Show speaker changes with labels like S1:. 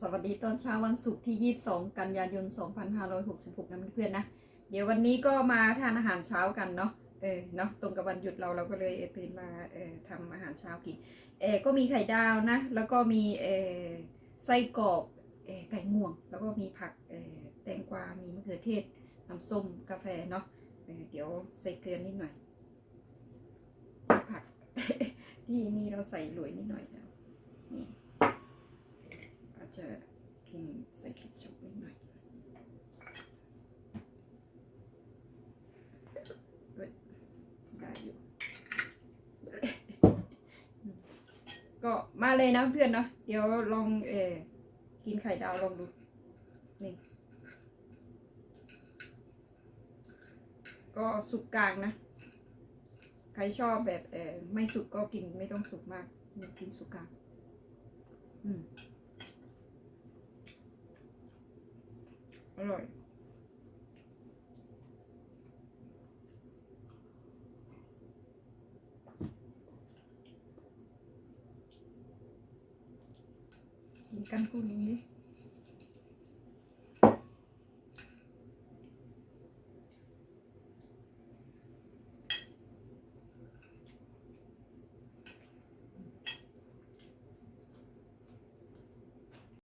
S1: สวัสดีตอนเช้าวันศุกร์ที่ 22 กันยายน 2566 นะเพื่อนๆนะ เดี๋ยววันนี้ก็มาทานอาหารเช้ากันเนาะ เออ เนาะตรงกับวันหยุดเราเราก็เลยเตื่นมาเออทำอาหารเช้ากิน เออก็มีไข่ดาวนะ แล้วก็มีเออไส้กรอกเออไก่ง่วง แล้วก็มีผักเออแตงกวา มีมะเขือเทศ น้ำส้ม กาแฟเนาะเออเดี๋ยวใส่เกลือนิดหน่อย ผักที่นี่เราใส่หลวยนิดหน่อยแล้วนี่อาจจะ งใส่คิดชุบนิดหน่อยได้อยู่ก็มาเลยนะเพื่อนเนาะเดี๋ยวลองเออกินไข่ดาวลองดูนี่ก็สุกกลางนะ ใครชอบแบบเออไม่สุกก็กินไม่ต้องสุกมาก กินสุกกลางอืม อร่อยกินกันกุ้งนี้ดิ